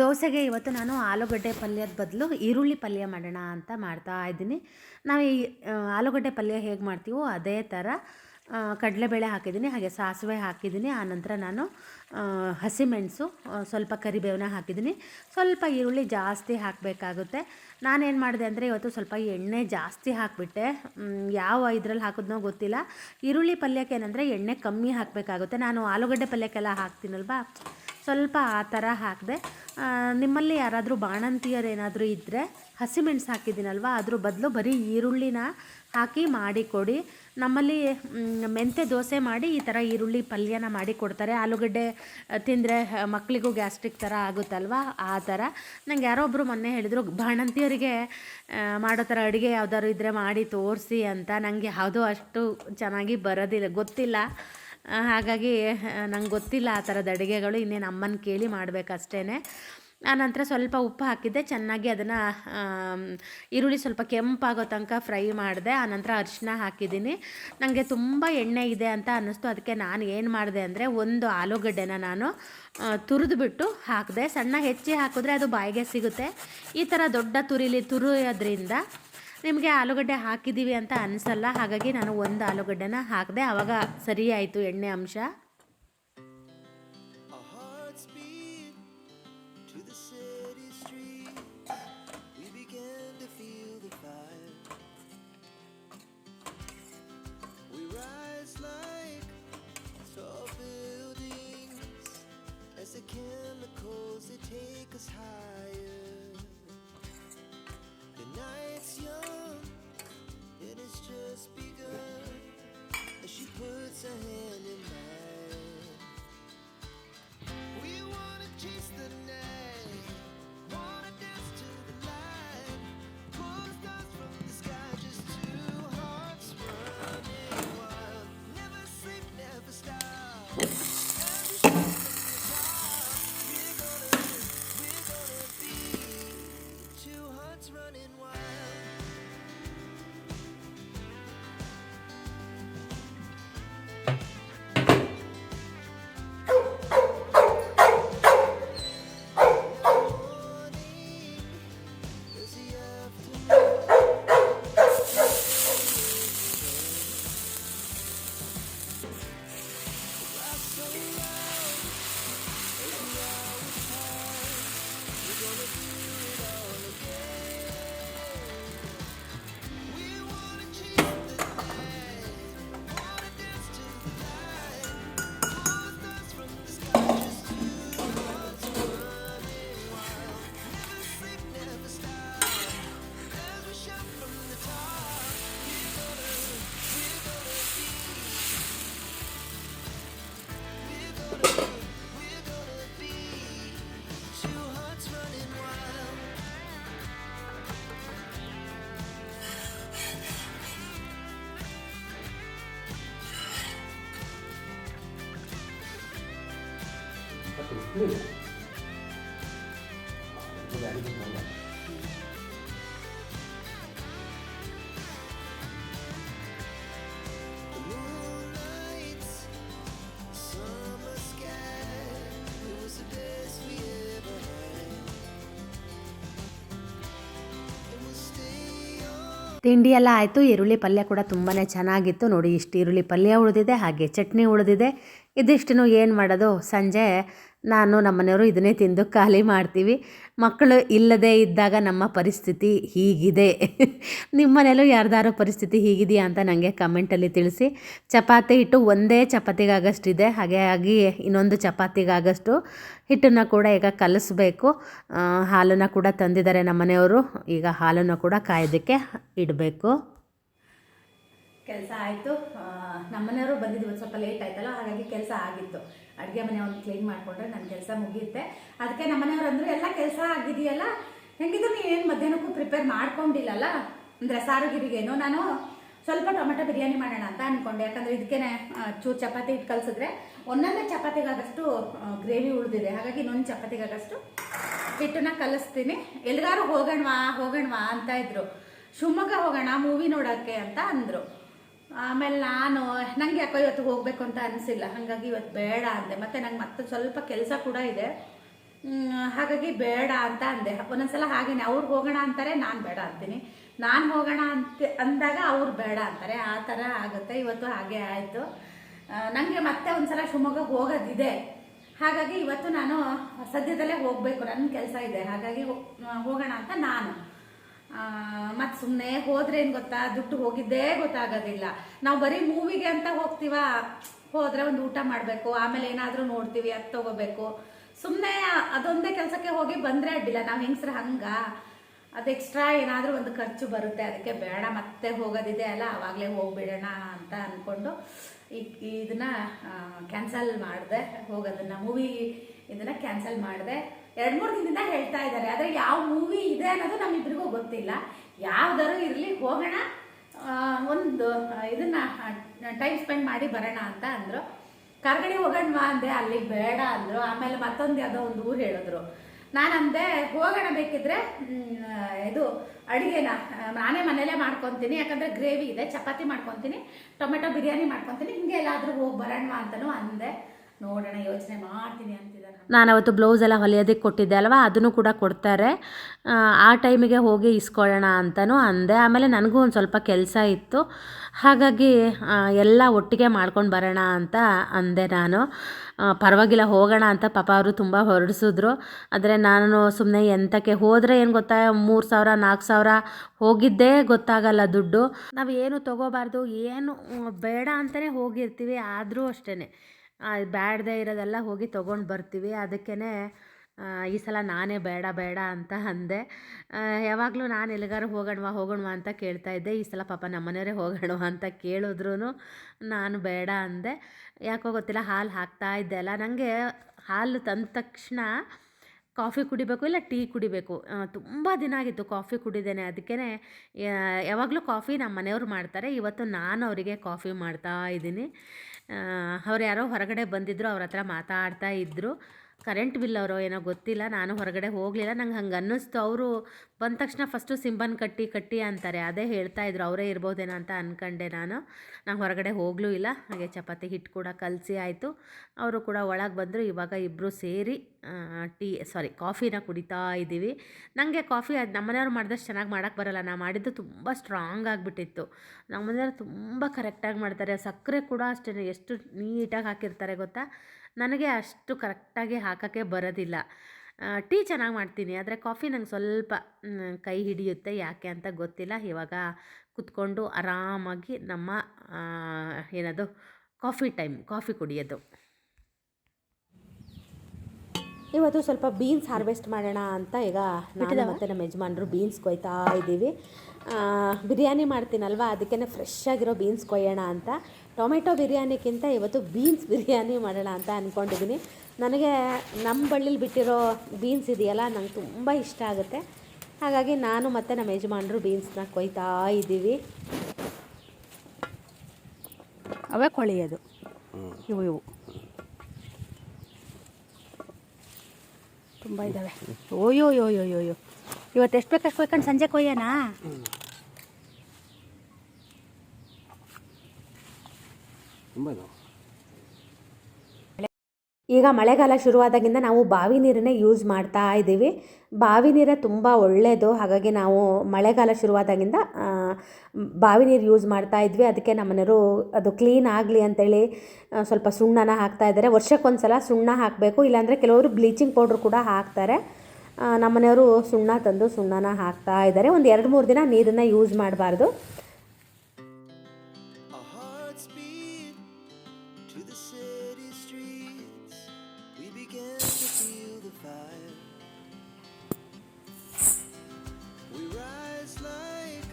ದೋಸೆಗೆ ಇವತ್ತು ನಾನು ಆಲೂಗಡ್ಡೆ ಪಲ್ಯದ ಬದಲು ಈರುಳ್ಳಿ ಪಲ್ಯ ಮಾಡೋಣ ಅಂತ ಮಾಡ್ತಾ ಇದ್ದೀನಿ. ನಾವು ಈ ಆಲೂಗಡ್ಡೆ ಪಲ್ಯ ಹೇಗೆ ಮಾಡ್ತೀವೋ ಅದೇ ಥರ ಕಡಲೆಬೇಳೆ ಹಾಕಿದ್ದೀನಿ, ಹಾಗೆ ಸಾಸಿವೆ ಹಾಕಿದ್ದೀನಿ ಆನಂತರ ನಾನು ಹಸಿಮೆಣಸು ಸ್ವಲ್ಪ ಕರಿಬೇವನ್ನ ಹಾಕಿದ್ದೀನಿ. ಸ್ವಲ್ಪ ಈರುಳ್ಳಿ ಜಾಸ್ತಿ ಹಾಕಬೇಕಾಗುತ್ತೆ. ನಾನೇನು ಮಾಡಿದೆ ಅಂದರೆ ಇವತ್ತು ಸ್ವಲ್ಪ ಎಣ್ಣೆ ಜಾಸ್ತಿ ಹಾಕಿಬಿಟ್ಟೆ. ಯಾವ ಇದರಲ್ಲಿ ಹಾಕಿದ್ನೋ ಗೊತ್ತಿಲ್ಲ. ಈರುಳ್ಳಿ ಪಲ್ಯಕ್ಕೆ ಏನಂದರೆ ಎಣ್ಣೆ ಕಮ್ಮಿ ಹಾಕಬೇಕಾಗುತ್ತೆ. ನಾನು ಆಲೂಗಡ್ಡೆ ಪಲ್ಯಕ್ಕೆಲ್ಲ ಹಾಕ್ತೀನಲ್ವಾ? ಸ್ವಲ್ಪ ಆ ಥರ ಹಾಕಿದೆ ನಿಮ್ಮಲ್ಲಿ ಯಾರಾದರೂ ಬಾಣಂತಿಯರು ಏನಾದರೂ ಇದ್ದರೆ ಹಸಿಮೆಣಸು ಹಾಕಿದ್ದೀನಲ್ವ, ಅದ್ರ ಬದಲು ಬರೀ ಈರುಳ್ಳಿನ ಹಾಕಿ ಮಾಡಿಕೊಡಿ ನಮ್ಮಲ್ಲಿ ಮೆಂತೆ ದೋಸೆ ಮಾಡಿ ಈ ಥರ ಈರುಳ್ಳಿ ಪಲ್ಯನ ಮಾಡಿ ಕೊಡ್ತಾರೆ. ಆಲೂಗಡ್ಡೆ ತಿಂದರೆ ಮಕ್ಕಳಿಗೂ ಗ್ಯಾಸ್ಟ್ರಿಕ್ ಥರ ಆಗುತ್ತಲ್ವ, ಆ ಥರ. ನಂಗೆ ಯಾರೋ ಒಬ್ಬರು ಮೊನ್ನೆ ಹೇಳಿದರು, ಬಾಣಂತಿಯರಿಗೆ ಮಾಡೋ ಥರ ಅಡುಗೆ ಯಾವ್ದಾದ್ರು ಇದ್ದರೆ ಮಾಡಿ ತೋರಿಸಿ ಅಂತ. ನನಗೆ ಯಾವುದೂ ಅಷ್ಟು ಚೆನ್ನಾಗಿ ಬರೋದಿಲ್ಲ, ಗೊತ್ತಿಲ್ಲ. ಹಾಗಾಗಿ ನಂಗೆ ಗೊತ್ತಿಲ್ಲ ಆ ಥರದ ಅಡುಗೆಗಳು ಇನ್ನೇನು ಅಮ್ಮನ ಕೇಳಿ ಮಾಡಬೇಕಷ್ಟೇ ಆನಂತರ ಸ್ವಲ್ಪ ಉಪ್ಪು ಹಾಕಿದ್ದೆ, ಚೆನ್ನಾಗಿ ಅದನ್ನು ಈರುಳ್ಳಿ ಸ್ವಲ್ಪ ಕೆಂಪಾಗೋ ತನಕ ಫ್ರೈ ಮಾಡಿದೆ ಆನಂತರ ಅರಿಶಿನ ಹಾಕಿದ್ದೀನಿ. ನನಗೆ ತುಂಬ ಎಣ್ಣೆ ಇದೆ ಅಂತ ಅನ್ನಿಸ್ತು, ಅದಕ್ಕೆ ನಾನು ಏನು ಮಾಡಿದೆ ಅಂದರೆ ಒಂದು ಆಲೂಗಡ್ಡೆನ ನಾನು ತುರಿದ್ಬಿಟ್ಟು ಹಾಕಿದೆ. ಸಣ್ಣ ಹೆಚ್ಚಿ ಹಾಕಿದ್ರೆ ಅದು ಬಾಯಿಗೆ ಸಿಗುತ್ತೆ. ಈ ಥರ ದೊಡ್ಡ ತುರಿಲಿ ತುರಿಯೋದ್ರಿಂದ ನಿಮಗೆ ಆಲೂಗಡ್ಡೆ ಹಾಕಿದ್ದೀವಿ ಅಂತ ಅನಿಸಲ್ಲ, ಹಾಗಾಗಿ ನಾನು ಒಂದು ಆಲೂಗಡ್ಡೆನ ಹಾಕಿದೆ ಆವಾಗ ಸರಿ ಆಯಿತು ಎಣ್ಣೆ ಅಂಶ. Chemicals that take us the night's young and it's just begun. As she puts her hand in mine. We wanna chase the night, wanna ತಿಂಡಿ ಎಲ್ಲ ಆಯಿತು. ಈರುಳ್ಳಿ ಪಲ್ಯ ಕೂಡ ತುಂಬಾ ಚೆನ್ನಾಗಿತ್ತು. ನೋಡಿ, ಇಷ್ಟು ಈರುಳ್ಳಿ ಪಲ್ಯ ಉಳಿದಿದೆ, ಹಾಗೆ ಚಟ್ನಿ ಉಳಿದಿದೆ. ಇದಿಷ್ಟನ್ನು ಏನು ಮಾಡೋದು? ಸಂಜೆ ನಾನು ನಮ್ಮನೆಯವರು ಇದನ್ನೇ ತಿಂದು ಖಾಲಿ ಮಾಡ್ತೀವಿ. ಮಕ್ಕಳು ಇಲ್ಲದೇ ಇದ್ದಾಗ ನಮ್ಮ ಪರಿಸ್ಥಿತಿ ಹೀಗಿದೆ. ನಿಮ್ಮ ಮನೆಯಲ್ಲೂ ಯಾರ್ದಾರು ಪರಿಸ್ಥಿತಿ ಹೀಗಿದೆಯಾ ಅಂತ ನನಗೆ ಕಮೆಂಟಲ್ಲಿ ತಿಳಿಸಿ. ಚಪಾತಿ ಹಿಟ್ಟು ಒಂದೇ ಚಪಾತಿಗಾಗಷ್ಟಿದೆ. ಹಾಗಾಗಿ ಇನ್ನೊಂದು ಚಪಾತಿಗಾಗಷ್ಟು ಹಿಟ್ಟನ್ನು ಕೂಡ ಈಗ ಕಲಿಸ್ಬೇಕು. ಹಾಲನ್ನು ಕೂಡ ತಂದಿದ್ದಾರೆ ನಮ್ಮನೆಯವರು. ಈಗ ಹಾಲನ್ನು ಕೂಡ ಕಾಯೋದಕ್ಕೆ ಇಡಬೇಕು. ಕೆಲಸ ಆಯಿತು. ನಮ್ಮನೆಯವರು ಬಂದಿದ್ದು ಸ್ವಲ್ಪ ಲೇಟ್ ಆಯ್ತಲ್ಲ, ಹಾಗಾಗಿ ಕೆಲಸ ಆಗಿತ್ತು. ಅಡುಗೆ ಮನೆ ಒಂದು ಕ್ಲೀನ್ ಮಾಡಿಕೊಂಡ್ರೆ ನನ್ನ ಕೆಲಸ ಮುಗಿಯುತ್ತೆ. ಅದಕ್ಕೆ ನಮ್ಮನೆಯವ್ರು ಅಂದರು, ಎಲ್ಲ ಕೆಲಸ ಆಗಿದೆಯಲ್ಲ? ಹೆಂಗಿದ್ರು ಏನು ಮಧ್ಯಾಹ್ನಕ್ಕೂ ಪ್ರಿಪೇರ್ ಮಾಡ್ಕೊಂಡಿಲ್ಲಲ್ಲ? ಅಂದರೆ ಸಾರು ಗಿರಿಗೇನು ನಾನು ಸ್ವಲ್ಪ ಟೊಮೆಟೊ ಬಿರಿಯಾನಿ ಮಾಡೋಣ ಅಂತ ಅಂದ್ಕೊಂಡೆ ಯಾಕಂದರೆ ಇದಕ್ಕೆ ಚೂರು ಚಪಾತಿ ಇಟ್ಟು ಕಲಿಸಿದ್ರೆ ಒಂದೊಂದೇ ಚಪಾತಿಗಾಗಷ್ಟು ಗ್ರೇವಿ ಉಳಿದಿದೆ. ಹಾಗಾಗಿ ಇನ್ನೊಂದು ಚಪಾತಿಗಾಗಷ್ಟು ಹಿಟ್ಟನ್ನ ಕಲಿಸ್ತೀನಿ. ಎಲ್ಗಾರು ಹೋಗೋಣವಾ ಹೋಗೋಣವಾ ಅಂತ ಇದ್ರು. ಶಿವಮೊಗ್ಗ ಹೋಗೋಣ ಮೂವಿ ನೋಡೋಕ್ಕೆ ಅಂತ ಅಂದರು. ಆಮೇಲೆ ನಾನು, ನಂಗೆ ಯಾಕೋ ಇವತ್ತು ಹೋಗಬೇಕು ಅಂತ ಅನಿಸಿಲ್ಲ. ಹಾಗಾಗಿ ಇವತ್ತು ಬೇಡ ಅಂದೆ. ಮತ್ತೆ ನಂಗೆ ಮತ್ತೆ ಸ್ವಲ್ಪ ಕೆಲಸ ಕೂಡ ಇದೆ. ಹಾಗಾಗಿ ಬೇಡ ಅಂತ ಅಂದೆ. ಒಂದೊಂದ್ಸಲ ಹಾಗೇನೆ, ಅವ್ರು ಹೋಗೋಣ ಅಂತಾರೆ, ನಾನು ಬೇಡ ಅಂತೀನಿ. ನಾನು ಹೋಗೋಣ ಅಂತ, ಅಂದಾಗ ಅವ್ರು ಬೇಡ ಅಂತಾರೆ. ಆ ಥರ ಆಗುತ್ತೆ. ಇವತ್ತು ಹಾಗೆ ಆಯಿತು. ನನಗೆ ಮತ್ತೆ ಒಂದ್ಸಲ ಶಿವಮೊಗ್ಗ ಹೋಗೋದಿದೆ. ಹಾಗಾಗಿ ಇವತ್ತು ನಾನು ಸದ್ಯದಲ್ಲೇ ಹೋಗಬೇಕು. ನನ್ನ ಕೆಲಸ ಇದೆ. ಹಾಗಾಗಿ ಹೋಗೋಣ ಅಂತ ನಾನು. ಮತ್ತು ಸುಮ್ಮನೆ ಹೋದ್ರೆ ಏನು ಗೊತ್ತಾ? ದುಡ್ಡು ಹೋಗಿದ್ದೇ ಗೊತ್ತಾಗೋದಿಲ್ಲ. ನಾವು ಬರೀ ಮೂವಿಗೆ ಅಂತ ಹೋಗ್ತೀವಾ? ಹೋದ್ರೆ ಒಂದು ಊಟ ಮಾಡಬೇಕು, ಆಮೇಲೆ ಏನಾದರೂ ನೋಡ್ತೀವಿ, ಅದು ತಗೋಬೇಕು. ಸುಮ್ಮನೆ ಅದೊಂದೇ ಕೆಲಸಕ್ಕೆ ಹೋಗಿ ಬಂದರೆ ಅಡ್ಡಿಲ್ಲ. ನಾವು ಹೆಂಗ್ಸ್ರ ಹಂಗ? ಅದು ಎಕ್ಸ್ಟ್ರಾ ಏನಾದರೂ ಒಂದು ಖರ್ಚು ಬರುತ್ತೆ. ಅದಕ್ಕೆ ಬೇಡ, ಮತ್ತೆ ಹೋಗೋದಿದೆ ಅಲ್ಲ ಆವಾಗಲೇ ಹೋಗ್ಬಿಡೋಣ ಅಂತ ಅಂದ್ಕೊಂಡು ಈ ಇದನ್ನ ಕ್ಯಾನ್ಸಲ್ ಮಾಡಿದೆ ಹೋಗೋದನ್ನ. ಮೂವಿ ಇದನ್ನ ಕ್ಯಾನ್ಸಲ್ ಮಾಡಿದೆ. ಎರಡು ಮೂರು ದಿನದಿಂದ ಹೇಳ್ತಾ ಇದ್ದಾರೆ. ಆದರೆ ಯಾವ ಮೂವಿ ಇದೆ ಅನ್ನೋದು ನಮ್ಮಿಬ್ರಿಗೂ ಗೊತ್ತಿಲ್ಲ. ಯಾವ್ದಾರು ಇರಲಿ, ಹೋಗೋಣ. ಒಂದು, ಇದನ್ನ ಟೈಮ್ ಸ್ಪೆಂಡ್ ಮಾಡಿ ಬರೋಣ ಅಂತ ಅಂದರು. ಕರ್ಗಡೆ ಹೋಗೋಣ ಅಂದೆ ಅಲ್ಲಿ ಬೇಡ ಅಂದರು. ಆಮೇಲೆ ಮತ್ತೊಂದು ಯಾವುದೋ ಒಂದು ಊರು ಹೇಳಿದ್ರು. ನಾನಂದೆ, ಹೋಗೋಣ ಬೇಕಿದ್ರೆ ಇದು, ಅಡುಗೆನ ನಾನೇ ಮನೇಲೇ ಮಾಡ್ಕೊತೀನಿ. ಯಾಕಂದರೆ ಗ್ರೇವಿ ಇದೆ, ಚಪಾತಿ ಮಾಡ್ಕೊತೀನಿ, ಟೊಮೆಟೊ ಬಿರಿಯಾನಿ ಮಾಡ್ಕೊತೀನಿ. ಹಿಂಗೆ ಎಲ್ಲಾದರೂ ಹೋಗಿ ಬರೋಣ ಅಂತಲೂ ಅಂದೆ. ನೋಡೋಣ ಯೋಚನೆ ಮಾಡ್ತೀನಿ ನಾನು ಅವತ್ತು ಬ್ಲೌಸ್ ಎಲ್ಲ ಹೊಲಿಯೋದಕ್ಕೆ ಕೊಟ್ಟಿದ್ದೆ ಅಲ್ವಾ? ಅದನ್ನು ಕೂಡ ಕೊಡ್ತಾರೆ. ಆ, ಟೈಮಿಗೆ ಹೋಗಿ ಇಸ್ಕೊಳ್ಳೋಣ ಅಂತಲೂ ಅಂದೆ. ಆಮೇಲೆ ನನಗೂ ಒಂದು ಸ್ವಲ್ಪ ಕೆಲಸ ಇತ್ತು. ಹಾಗಾಗಿ ಎಲ್ಲ ಒಟ್ಟಿಗೆ ಮಾಡ್ಕೊಂಡು ಬರೋಣ ಅಂತ ಅಂದೆ ನಾನು. ಪರವಾಗಿಲ್ಲ ಹೋಗೋಣ ಅಂತ ಪಾಪ ಅವರು ತುಂಬ ಹೊರಡಿಸಿದ್ರು. ಆದರೆ ನಾನು ಸುಮ್ಮನೆ ಎಂತಕ್ಕೆ ಹೋದರೆ ಏನು ಗೊತ್ತಾ? ಮೂರು ಸಾವಿರ ನಾಲ್ಕು ಸಾವಿರ ಹೋಗಿದ್ದೇ ಗೊತ್ತಾಗಲ್ಲ ದುಡ್ಡು. ನಾವು ಏನು ತೊಗೋಬಾರ್ದು ಏನು ಬೇಡ ಅಂತಲೇ ಹೋಗಿರ್ತೀವಿ ಆದರೂ ಅಷ್ಟೇ ಬ್ಯಾಡದೇ ಇರೋದೆಲ್ಲ ಹೋಗಿ ತೊಗೊಂಡು ಬರ್ತೀವಿ. ಅದಕ್ಕೇ ಈ ಸಲ ನಾನೇ ಬೇಡ ಬೇಡ ಅಂತ ಅಂದೆ. ಯಾವಾಗಲೂ ನಾನು ಎಲ್ಲಿಗಾರು ಹೋಗೋಣವಾ ಹೋಗೋಣವಾ ಅಂತ ಕೇಳ್ತಾ ಇದ್ದೆ. ಈ ಸಲ ಪಾಪ ನಮ್ಮನೆಯವರೇ ಹೋಗೋಣವಾ ಅಂತ ಕೇಳಿದ್ರೂ ನಾನು ಬೇಡ ಅಂದೆ. ಯಾಕೋ ಗೊತ್ತಿಲ್ಲ, ಹಾಲು ಹಾಕ್ತಾ ಇದ್ದೆ ಅಲ್ಲ. ನನಗೆ ಹಾಲು ತಂದ ತಕ್ಷಣ ಕಾಫಿ ಕುಡಿಬೇಕು ಇಲ್ಲ ಟೀ ಕುಡಿಬೇಕು. ತುಂಬ ದಿನ ಆಗಿತ್ತು ಕಾಫಿ ಕುಡಿದೇನೆ. ಅದಕ್ಕೇ ಯಾವಾಗಲೂ ಕಾಫಿ ನಮ್ಮ ಮನೆಯವ್ರು ಮಾಡ್ತಾರೆ. ಇವತ್ತು ನಾನು ಅವರಿಗೆ ಕಾಫಿ ಮಾಡ್ತಾ ಇದ್ದೀನಿ. ಅವ್ರು ಯಾರೋ ಹೊರಗಡೆ ಬಂದಿದ್ದರು ಅವ್ರ ಹತ್ರ ಮಾತಾಡ್ತಾ ಇದ್ದರು ಕರೆಂಟ್ ಬಿಲ್ ಅವರು ಏನೋ ಗೊತ್ತಿಲ್ಲ, ನಾನು ಹೊರಗಡೆ ಹೋಗಲಿಲ್ಲ. ನಂಗೆ ಹಂಗೆ ಅನ್ನಿಸ್ತು. ಅವರು ಬಂದ ತಕ್ಷಣ ಫಸ್ಟು ಸಿಂಬನ್ ಕಟ್ಟಿ ಕಟ್ಟಿ ಅಂತಾರೆ. ಅದೇ ಹೇಳ್ತಾ ಇದ್ರು, ಅವರೇ ಇರ್ಬೋದೇನೋ ಅಂತ ಅಂದ್ಕೊಂಡೆ ನಾನು. ನಾನು ಹೊರಗಡೆ ಹೋಗಲೂ ಇಲ್ಲ. ಹಾಗೆ ಚಪಾತಿ ಹಿಟ್ಟು ಕೂಡ ಕಲಸಿ ಆಯಿತು. ಅವರು ಕೂಡ ಒಳಗೆ ಬಂದರು. ಇವಾಗ ಇಬ್ಬರು ಸೇರಿ ಟೀ, ಸಾರಿ, ಕಾಫಿನ ಕುಡಿತಾ ಇದ್ದೀವಿ. ನನಗೆ ಕಾಫಿ ಅದು ನಮ್ಮನೆಯವ್ರು ಮಾಡಿದಷ್ಟು ಚೆನ್ನಾಗಿ ಮಾಡೋಕ್ಕೆ ಬರೋಲ್ಲ. ನಾ ಮಾಡಿದ್ದು ತುಂಬ ಸ್ಟ್ರಾಂಗ್ ಆಗಿಬಿಟ್ಟಿತ್ತು. ನಮ್ಮ ಮನೆಯವ್ರು ತುಂಬ ಕರೆಕ್ಟಾಗಿ ಮಾಡ್ತಾರೆ. ಸಕ್ಕರೆ ಕೂಡ ಅಷ್ಟೇ ಎಷ್ಟು ನೀಟಾಗಿ ಹಾಕಿರ್ತಾರೆ ಗೊತ್ತಾ? ನನಗೆ ಅಷ್ಟು ಕರೆಕ್ಟಾಗಿ ಹಾಕೋಕ್ಕೆ ಬರೋದಿಲ್ಲ. ಟೀ ಚೆನ್ನಾಗಿ ಮಾಡ್ತೀನಿ. ಆದರೆ ಕಾಫಿ ನಂಗೆ ಸ್ವಲ್ಪ ಕೈ ಹಿಡಿಯುತ್ತೆ. ಯಾಕೆ ಅಂತ ಗೊತ್ತಿಲ್ಲ. ಇವಾಗ ಕುತ್ಕೊಂಡು ಆರಾಮಾಗಿ ನಮ್ಮ ಏನದು ಕಾಫಿ ಟೈಮ್ ಕಾಫಿ ಕುಡಿಯೋದು. ಇವತ್ತು ಸ್ವಲ್ಪ ಬೀನ್ಸ್ ಹಾರ್ವೆಸ್ಟ್ ಮಾಡೋಣ ಅಂತ ಈಗ ನಾನು ಮತ್ತು ನಮ್ಮ ಯಜಮಾನರು ಬೀನ್ಸ್ ಕೊಯ್ತಾ ಇದ್ದೀವಿ. ಬಿರಿಯಾನಿ ಮಾಡ್ತೀನಲ್ವ? ಅದಕ್ಕೆ ಫ್ರೆಶ್ ಆಗಿರೋ ಬೀನ್ಸ್ ಕೊಯ್ಯೋಣ ಅಂತ. ಟೊಮೆಟೊ ಬಿರಿಯಾನಿಗಿಂತ ಇವತ್ತು ಬೀನ್ಸ್ *laughs* ಬಿರಿಯಾನಿ ಮಾಡೋಣ ಅಂತ ಅಂದ್ಕೊಂಡಿದ್ದೀನಿ ನನಗೆ ನಮ್ಮ ಬಳ್ಳಿಲಿ ಬಿಟ್ಟಿರೋ ಬೀನ್ಸ್ ಇದೆಯಲ್ಲ ನಂಗೆ ತುಂಬ ಇಷ್ಟ ಆಗುತ್ತೆ. ಹಾಗಾಗಿ ನಾನು ಮತ್ತು ನಮ್ಮ ಯಜಮಾನರು ಬೀನ್ಸ್ನ ಕೊಯ್ತಾ ಇದ್ದೀವಿ. ಅವೇ ಕೊಳೆಯೋದು. ಇವು ಇವು. ತುಂಬ ಇದ್ದಾವೆ ಓಯೋ ಯೋ ಯೋ ಯೋ ಯೋ ಇವತ್ತು ಎಷ್ಟು ಬೇಕಷ್ಟು ಕೊಯ್ಕೊಂಡು ಸಂಜೆ ಕೊಯ್ಯೋಣ? ತುಂಬ ಇದಾವೆ. ಈಗ ಮಳೆಗಾಲ ಶುರುವಾದಾಗಿಂದ ನಾವು ಬಾವಿ ನೀರನ್ನೇ ಯೂಸ್ ಮಾಡ್ತಾ ಇದ್ದೀವಿ. ಬಾವಿ ನೀರೇ ತುಂಬ ಒಳ್ಳೆಯದು ಹಾಗಾಗಿ ನಾವು ಮಳೆಗಾಲ ಶುರುವಾದಾಗಿಂದ ಬಾವಿ ನೀರು ಯೂಸ್ ಮಾಡ್ತಾ ಇದ್ವಿ. ಅದಕ್ಕೆ ನಮ್ಮನೆಯವರು ಅದು ಕ್ಲೀನ್ ಆಗಲಿ ಅಂತೇಳಿ ಸ್ವಲ್ಪ ಸುಣ್ಣನ ಹಾಕ್ತಾ ಇದ್ದಾರೆ. ವರ್ಷಕ್ಕೊಂದು ಸಲ ಸುಣ್ಣ ಹಾಕಬೇಕು. ಇಲ್ಲಾಂದರೆ ಕೆಲವರು ಬ್ಲೀಚಿಂಗ್ ಪೌಡ್ರ್ ಕೂಡ ಹಾಕ್ತಾರೆ. ನಮ್ಮ ನಮ್ಮನೆಯವರು ಸುಣ್ಣ ತಂದು ಸುಣ್ಣನ ಹಾಕ್ತಾ ಇದ್ದಾರೆ. ಒಂದು ಎರಡು ಮೂರು ದಿನ ನೀರನ್ನು ಯೂಸ್ ಮಾಡಬಾರ್ದು. To the city. We began to feel the fire. We rise like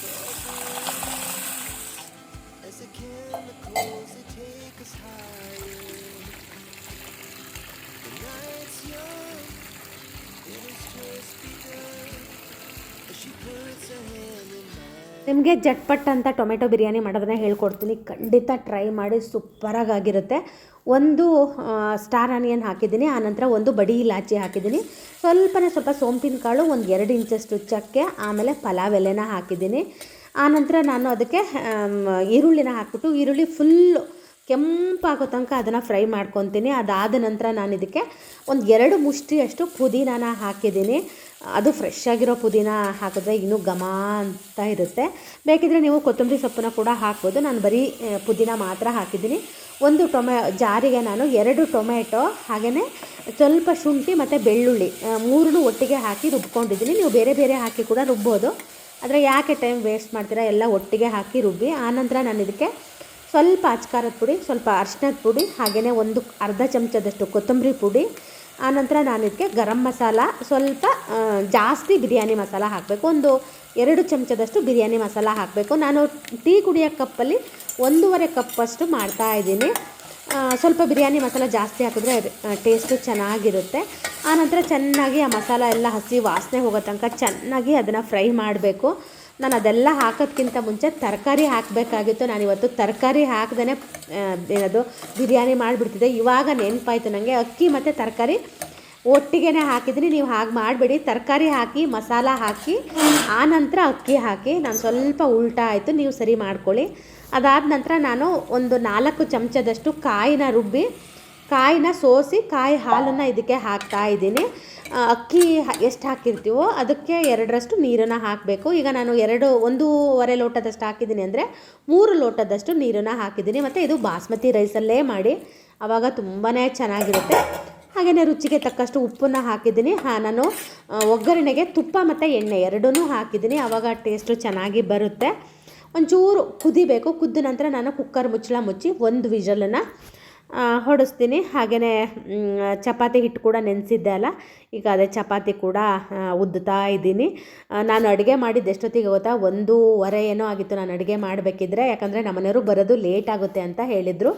tall buildings as the chemicals they take us higher. The night's young, it has just begun. As she puts her hand in mine. ನಿಮಗೆ ಜಟ್ಪಟ್ ಅಂತ ಟೊಮೆಟೊ ಬಿರಿಯಾನಿ ಮಾಡೋದನ್ನ ಹೇಳ್ಕೊಡ್ತೀನಿ ಖಂಡಿತ ಟ್ರೈ ಮಾಡಿ ಸೂಪರಾಗಿರುತ್ತೆ ಒಂದು ಸ್ಟಾರ್ ಆನಿಯನ್ ಹಾಕಿದ್ದೀನಿ. ಆನಂತರ ಒಂದು ಬಡಿ ಇಲಾಚಿ ಹಾಕಿದ್ದೀನಿ. ಸ್ವಲ್ಪನೇ ಸ್ವಲ್ಪ ಸೋಂಪಿನ ಕಾಳು, ಒಂದು ಎರಡು ಇಂಚಷ್ಟು ಚಕ್ಕೆ, ಆಮೇಲೆ ಪಲಾವ್ ಎಲೆನ ಹಾಕಿದ್ದೀನಿ. ಆನಂತರ ನಾನು ಅದಕ್ಕೆ ಈರುಳ್ಳಿನ ಹಾಕ್ಬಿಟ್ಟು, ಈರುಳ್ಳಿ ಫುಲ್ಲು ಕೆಂಪಾಗೋ ತನಕ ಅದನ್ನು ಫ್ರೈ ಮಾಡ್ಕೊತೀನಿ. ಅದಾದ ನಂತರ ನಾನು ಇದಕ್ಕೆ ಒಂದು ಎರಡು ಮುಷ್ಟಿಯಷ್ಟು ಪುದೀನಾನ ಹಾಕಿದ್ದೀನಿ. ಅದು ಫ್ರೆಶ್ ಆಗಿರೋ ಪುದೀನ ಹಾಕಿದ್ರೆ ಇನ್ನೂ ಘಮ ಅಂತ ಇರುತ್ತೆ. ಬೇಕಿದ್ರೆ ನೀವು ಕೊತ್ತಂಬರಿ ಸೊಪ್ಪನ್ನ ಕೂಡ ಹಾಕ್ಬೋದು. ನಾನು ಬರೀ ಪುದೀನ ಮಾತ್ರ ಹಾಕಿದ್ದೀನಿ. ಒಂದು ಟೊಮೆ, ಜಾರಿಗೆ ನಾನು ಎರಡು ಟೊಮೆಟೊ ಹಾಗೆಯೇ ಸ್ವಲ್ಪ ಶುಂಠಿ ಮತ್ತು ಬೆಳ್ಳುಳ್ಳಿ ಮೂರನ್ನು ಒಟ್ಟಿಗೆ ಹಾಕಿ ರುಬ್ಕೊಂಡಿದ್ದೀನಿ. ನೀವು ಬೇರೆ ಬೇರೆ ಹಾಕಿ ಕೂಡ ರುಬ್ಬೋದು. ಆದರೆ ಯಾಕೆ ಟೈಮ್ ವೇಸ್ಟ್ ಮಾಡ್ತೀರಾ? ಎಲ್ಲ ಒಟ್ಟಿಗೆ ಹಾಕಿ ರುಬ್ಬಿ, ಆನಂತರ ನಾನು ಇದಕ್ಕೆ ಸ್ವಲ್ಪ ಅಚ್ಕಾರದ ಪುಡಿ, ಸ್ವಲ್ಪ ಅರ್ಶಿನದ ಪುಡಿ ಹಾಗೆಯೇ ಒಂದು ಅರ್ಧ ಚಮಚದಷ್ಟು ಕೊತ್ತಂಬರಿ ಪುಡಿ, ಆನಂತರ ನಾನು ಇದಕ್ಕೆ ಗರಂ ಮಸಾಲ, ಸ್ವಲ್ಪ ಜಾಸ್ತಿ ಬಿರಿಯಾನಿ ಮಸಾಲ ಹಾಕಬೇಕು. ಒಂದು ಎರಡು ಚಮಚದಷ್ಟು ಬಿರಿಯಾನಿ ಮಸಾಲ ಹಾಕಬೇಕು. ನಾನು ಟೀ ಕುಡಿಯೋ ಕಪ್ಪಲ್ಲಿ ಒಂದೂವರೆ ಕಪ್ಪಷ್ಟು ಮಾಡ್ತಾ ಇದ್ದೀನಿ. ಸ್ವಲ್ಪ ಬಿರಿಯಾನಿ ಮಸಾಲ ಜಾಸ್ತಿ ಹಾಕಿದ್ರೆ ಟೇಸ್ಟು ಚೆನ್ನಾಗಿರುತ್ತೆ. ಆನಂತರ ಚೆನ್ನಾಗಿ ಆ ಮಸಾಲ ಎಲ್ಲ ಹಸಿ ವಾಸನೆ ಹೋಗೋ ತನಕ ಚೆನ್ನಾಗಿ ಅದನ್ನು ಫ್ರೈ ಮಾಡಬೇಕು. ನಾನು ಅದೆಲ್ಲ ಹಾಕೋದ್ಕಿಂತ ಮುಂಚೆ ತರಕಾರಿ ಹಾಕಬೇಕಾಗಿತ್ತು. ನಾನು ಇವತ್ತು ತರಕಾರಿ ಹಾಕ್ದೇ ಏನದು, ಬಿರಿಯಾನಿ ಮಾಡಿಬಿಡ್ತಿದ್ದೆ. ಇವಾಗ ನೆನಪಾಯಿತು ನನಗೆ ಅಕ್ಕಿ ಮತ್ತು ತರಕಾರಿ ಒಟ್ಟಿಗೆ ಹಾಕಿದ್ರಿ ನೀವು ಹಾಗೆ ಮಾಡಬೇಡಿ. ತರಕಾರಿ ಹಾಕಿ, ಮಸಾಲ ಹಾಕಿ ಆನಂತರ ಅಕ್ಕಿ ಹಾಕಿ ನಾನು ಸ್ವಲ್ಪ ಉಲ್ಟಾ ಆಯಿತು. ನೀವು ಸರಿ ಮಾಡ್ಕೊಳ್ಳಿ. ಅದಾದ ನಂತರ ನಾನು ಒಂದು ನಾಲ್ಕು ಚಮಚದಷ್ಟು ಕಾಯಿನ ರುಬ್ಬಿ, ಕಾಯಿನ ಸೋಸಿ, ಕಾಯಿ ಹಾಲನ್ನು ಇದಕ್ಕೆ ಹಾಕ್ತಾ ಇದ್ದೀನಿ. ಅಕ್ಕಿ ಎಷ್ಟು ಹಾಕಿರ್ತೀವೋ ಅದಕ್ಕೆ ಎರಡರಷ್ಟು ನೀರನ್ನು ಹಾಕಬೇಕು. ಈಗ ನಾನು ಎರಡು, ಒಂದೂವರೆ ಲೋಟದಷ್ಟು ಹಾಕಿದ್ದೀನಿ ಅಂದರೆ ಮೂರು ಲೋಟದಷ್ಟು ನೀರನ್ನು ಹಾಕಿದ್ದೀನಿ. ಮತ್ತು ಇದು ಬಾಸ್ಮತಿ ರೈಸಲ್ಲೇ ಮಾಡಿ ಆವಾಗ ತುಂಬಾ ಚೆನ್ನಾಗಿರುತ್ತೆ. ಹಾಗೆಯೇ ರುಚಿಗೆ ತಕ್ಕಷ್ಟು ಉಪ್ಪನ್ನು ಹಾಕಿದ್ದೀನಿ. ಹಾಂ, ನಾನು ಒಗ್ಗರಣೆಗೆ ತುಪ್ಪ ಮತ್ತು ಎಣ್ಣೆ ಎರಡೂ ಹಾಕಿದ್ದೀನಿ. ಆವಾಗ ಟೇಸ್ಟು ಚೆನ್ನಾಗಿ ಬರುತ್ತೆ. ಒಂಚೂರು ಕುದಿಬೇಕು. ಕುದ್ದ ನಂತರ ನಾನು ಕುಕ್ಕರ್ ಮುಚ್ಚಳ ಮುಚ್ಚಿ ಒಂದು ವಿಜಲನ್ನು ಹೊಡಿಸ್ತೀನಿ. ಹಾಗೆಯೇ ಚಪಾತಿ ಹಿಟ್ಟು ಕೂಡ ನೆನೆಸಿದ್ದೆ ಅಲ್ಲ, ಈಗ ಅದೇ ಚಪಾತಿ ಕೂಡ ಉದ್ದುತ್ತಾ ಇದ್ದೀನಿ. ನಾನು ಅಡುಗೆ ಮಾಡಿದ್ದು ಎಷ್ಟೊತ್ತಿಗೆ ಗೊತ್ತಾ? ಒಂದೂವರೆ ಏನೋ ಆಗಿತ್ತು ನಾನು ಅಡುಗೆ ಮಾಡಬೇಕಿದ್ರೆ. ಯಾಕಂದರೆ ನಮ್ಮನೆಯವರು ಬರೋದು ಲೇಟ್ ಆಗುತ್ತೆ ಅಂತ ಹೇಳಿದರು.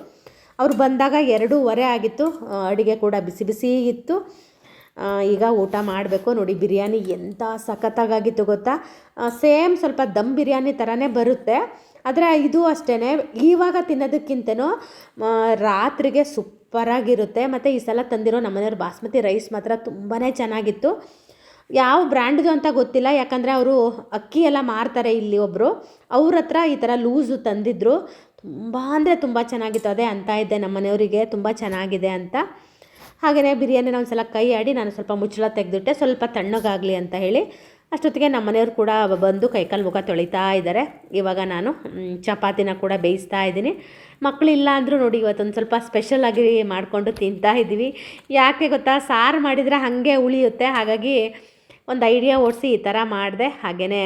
ಅವ್ರು ಬಂದಾಗ ಎರಡೂವರೆ ಆಗಿತ್ತು. ಅಡುಗೆ ಕೂಡ ಬಿಸಿ ಬಿಸಿ ಇತ್ತು. ಈಗ ಊಟ ಮಾಡಬೇಕು. ನೋಡಿ, ಬಿರಿಯಾನಿ ಎಂಥ ಸಖತ್ತಾಗಿತ್ತು ಗೊತ್ತಾ ಸೇಮ್ ಸ್ವಲ್ಪ ದಮ್ ಬಿರಿಯಾನಿ ಥರನೇ ಬರುತ್ತೆ. ಆದರೆ ಇದು ಅಷ್ಟೇ ಇವಾಗ ತಿನ್ನೋದಕ್ಕಿಂತನೂ ರಾತ್ರಿಗೆ ಸೂಪರಾಗಿರುತ್ತೆ. ಮತ್ತು ಈ ಸಲ ತಂದಿರೋ ನಮ್ಮನೆಯವ್ರ ಬಾಸ್ಮತಿ ರೈಸ್ ಮಾತ್ರ ತುಂಬಾ ಚೆನ್ನಾಗಿತ್ತು. ಯಾವ ಬ್ರ್ಯಾಂಡ್ದು ಅಂತ ಗೊತ್ತಿಲ್ಲ. ಯಾಕಂದರೆ ಅವರು ಅಕ್ಕಿ ಎಲ್ಲ ಮಾರ್ತಾರೆ ಇಲ್ಲಿ ಒಬ್ಬರು ಅವ್ರ ಹತ್ರ ಈ ಥರ ಲೂಸು ತಂದಿದ್ದರು ತುಂಬ ಅಂದರೆ ತುಂಬ ಚೆನ್ನಾಗಿತ್ತು. ಅದೇ ಅಂತ ಇದ್ದೆ ನಮ್ಮನೆಯವರಿಗೆ. ತುಂಬ ಚೆನ್ನಾಗಿದೆ ಅಂತ. ಹಾಗೆಯೇ ಬಿರಿಯಾನಿನ ಒಂದು ಸಲ ಕೈ ಆಡಿ ನಾನು ಸ್ವಲ್ಪ ಮುಚ್ಚಳ ತೆಗೆದಿಟ್ಟೆ, ಸ್ವಲ್ಪ ತಣ್ಣಗಾಗಲಿ ಅಂತ ಹೇಳಿ. ಅಷ್ಟೊತ್ತಿಗೆ ನಮ್ಮ ಮನೆಯವರು ಕೂಡ ಬಂದು ಕೈಕಾಲು ಮುಖ ತೊಳಿತಾ ಇದ್ದಾರೆ. ಇವಾಗ ನಾನು ಚಪಾತಿನ ಕೂಡ ಬೇಯಿಸ್ತಾ ಇದ್ದೀನಿ. ಮಕ್ಕಳಿಲ್ಲ ಅಂದರೂ ನೋಡಿ ಇವತ್ತೊಂದು ಸ್ವಲ್ಪ ಸ್ಪೆಷಲಾಗಿ ಮಾಡಿಕೊಂಡು ತಿಂತಾ ಇದ್ದೀವಿ. ಯಾಕೆ ಗೊತ್ತಾ, ಸಾರು ಮಾಡಿದರೆ ಹಾಗೆ ಉಳಿಯುತ್ತೆ. ಹಾಗಾಗಿ ಒಂದು ಐಡಿಯಾ ಓಡಿಸಿ ಈ ಥರ ಮಾಡಿದೆ. ಹಾಗೆಯೇ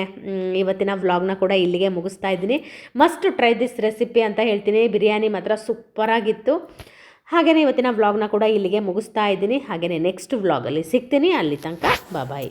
ಇವತ್ತಿನ ವ್ಲಾಗ್ನ ಕೂಡ ಇಲ್ಲಿಗೆ ಮುಗಿಸ್ತಾ ಇದ್ದೀನಿ. ಮಸ್ಟ್ ಟ್ರೈ ದಿಸ್ ರೆಸಿಪಿ ಅಂತ ಹೇಳ್ತೀನಿ. ಬಿರಿಯಾನಿ ಮಾತ್ರ ಸೂಪರಾಗಿತ್ತು ಹಾಗೆಯೇ ಇವತ್ತಿನ ವ್ಲಾಗ್ನ ಕೂಡ ಇಲ್ಲಿಗೆ ಮುಗಿಸ್ತಾ ಇದ್ದೀನಿ. ಹಾಗೆಯೇ ನೆಕ್ಸ್ಟ್ ವ್ಲಾಗಲ್ಲಿ ಸಿಗ್ತೀನಿ. ಅಲ್ಲಿ ತನಕ ಬಾಯ್